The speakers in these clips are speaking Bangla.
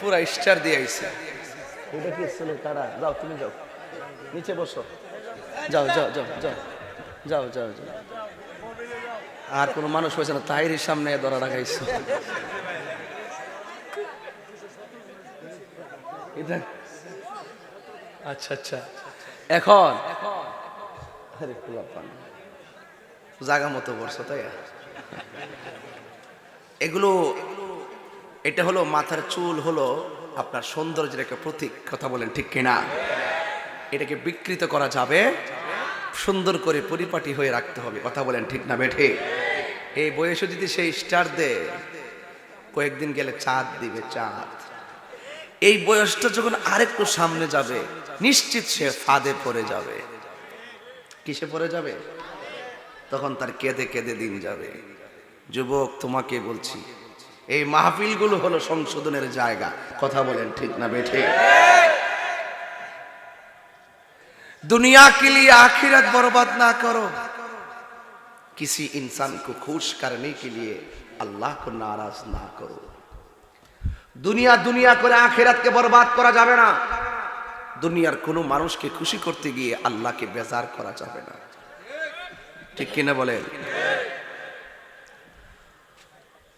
পুরা স্টার দিয়ে যাও তুমি যাও নিচে বসো যাও যাও যাও যাও যাও যাও যাও আর কোনো মানুষ হয়েছে না তাহিরের সামনে ধরা রাখাইছো এটা আচ্ছা আচ্ছা। এখন। জাগা মতো বসছো তাই? এগুলো, এটা হলো মাথার চুল হলো আপনার সৌন্দর্যের একটা প্রতীক, কথা বলেন ঠিক কিনা? এটাকে বিকৃত করা যাবে, সুন্দর করে পরিপাটি হয়ে রাখতে হবে, কথা বলেন ঠিক না বেঠে? এই বয়সে যদি সেই স্টার দেয়, কয়েকদিন গেলে চাঁদ দিবে, চাঁদ। এই বয়সটা যখন আরেকটু সামনে যাবে নিশ্চিত সে ফাঁদে পড়ে যাবে কিসে পড়ে যাবে তখন তার কেঁদে কেঁদে দিন যাবে যুবক তোমাকে বলছি এই মাহফিলগুলো হলো সংশোধনের জায়গা কথা বলেন ঠিক না বেঠে दुनिया के लिए आखिरत बर्बाद ना करो किसी इंसान को खुश करने के लिए अल्लाह को नाराज ना करो দুনিয়া দুনিয়া করে আখেরাতকে বরবাদ করা যাবে না দুনিয়ার কোনো মানুষকে খুশি করতে গিয়ে আল্লাহকে বেজার করা যাবে না ঠিক কিনা বলেন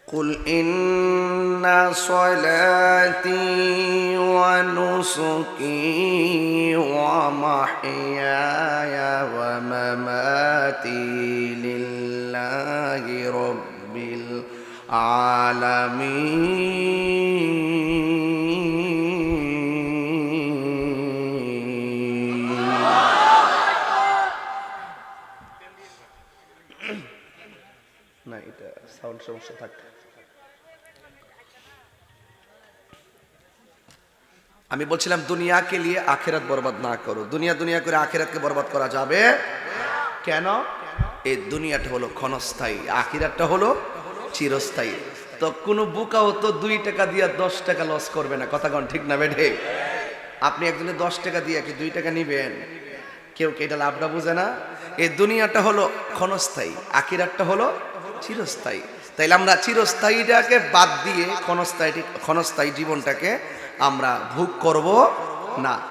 قل إن صلاتي ونسكي ومحياي ومماتي لله رب আলামিন। না, এটা আমি বলছিলাম, দুনিয়াকে নিয়ে আখেরাত বরবাদ না করো। দুনিয়া দুনিয়া করে আখেরাতকে বরবাদ করা যাবে? কেন? এই দুনিয়াটা হলো ক্ষণস্থায়ী, আখিরাতটা হলো চিরস্থায়ী। তো কোনো বুকাও তো দুই টাকা দিয়ে দশ টাকা লস করবে না। কথা কন ঠিক না বেঠে? আপনি একজনে দশ টাকা দিয়ে কি দুই টাকা নিবেন? কেউ কি এটা লাভটা বুঝে না? এই দুনিয়াটা হলো ক্ষণস্থায়ী, আখিরাতটা হলো চিরস্থায়ী। তাইলে আমরা চিরস্থায়ীটাকে বাদ দিয়ে ক্ষণস্থায়ী ক্ষণস্থায়ী জীবনটাকে আমরা ভোগ করব না।